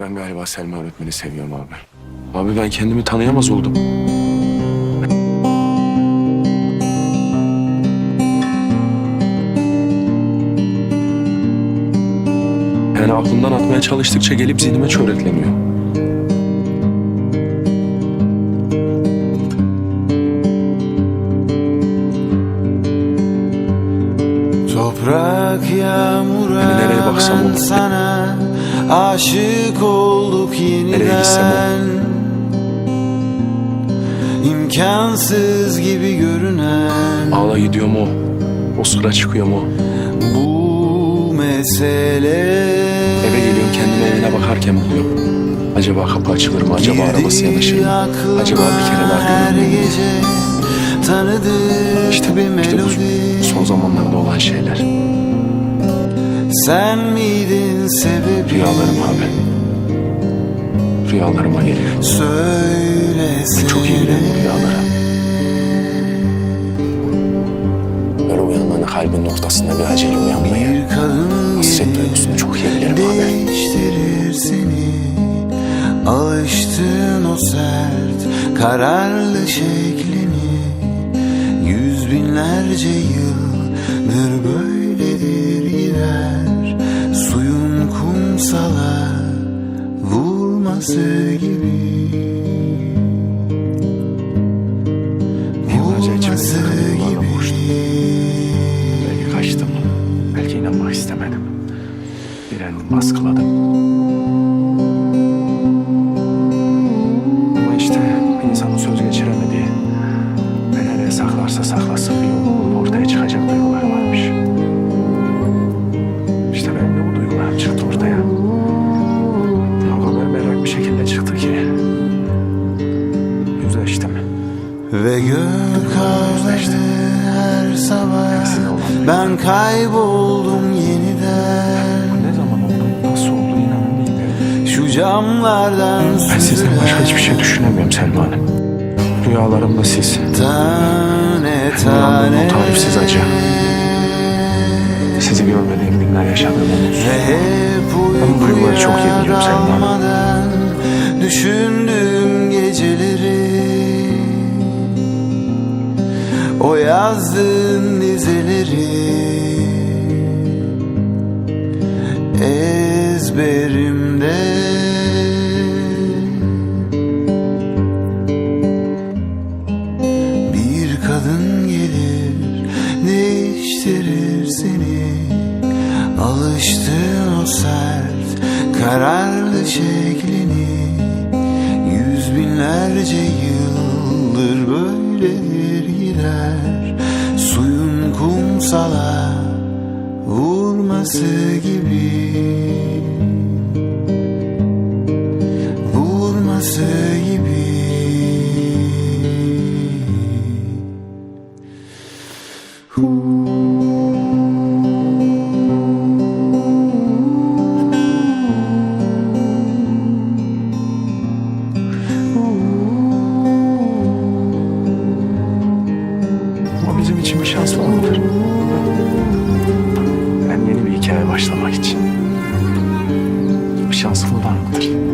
Ben galiba Selma öğretmeni seviyorum abi. Abi ben kendimi tanıyamaz oldum. Yani aklımdan atmaya çalıştıkça gelip zihnime çörekleniyor. Toprak yağmura Hani nereye baksam olur. sana aşık olduk yeniden İmkansız gibi görünen Ağla gidiyor mu? O sıra çıkıyor mu? bu mesele Eve geliyorum kendimi evine bakarken buluyorum. Acaba kapı açılır mı? Acaba arabası yanaşır mı? Acaba bir kere daha görür müyüm? İşte, bir işte bu son zamanlarda olan şeyler. Sen miydin sebebi Rüyalarım abi. Rüyalarıma geliyor. Söylesene Ben çok iyi bilirim bu rüyaları. Böyle uyandığında kalbin noktasında bir acele uyanmayı, hasret duygusunu çok iyi bilirim abi. Değiştirir seni Alıştığın o sert Kararlı şeklini Yüz binlerce yıldır böyledir gider Vurması gibi Yıllarca içime Vurması sıkıntı yuvarla gibi boştum. Belki kaçtım. Belki inanmak istemedim. Direndim, baskıladım. Ama işte insanın söz geçiremediği ve nereye saklarsa saklasın bir yolunu gök ağladı her sabah Ben kayboldum yeniden Ne zaman oldu, nasıl oldu inanın. Şu camlardan Ben sizden başka hiçbir şey düşünemiyorum Selma Hanım. Rüyalarımda siz. Tane tane o tarifsiz acı. Sizi görmediğim günler hep Ben bu duyguları çok iyi biliyorum Selma Hanım. dalmadan O yazdığın dizeleri Ezberimde. Bir kadın gelir değiştirir seni. Alıştığın o sert kararlı şeklini Yüz binlerce yıldır kumsala vurması gibi. Vurması gibi başlamak için. Bir şansım var mıdır?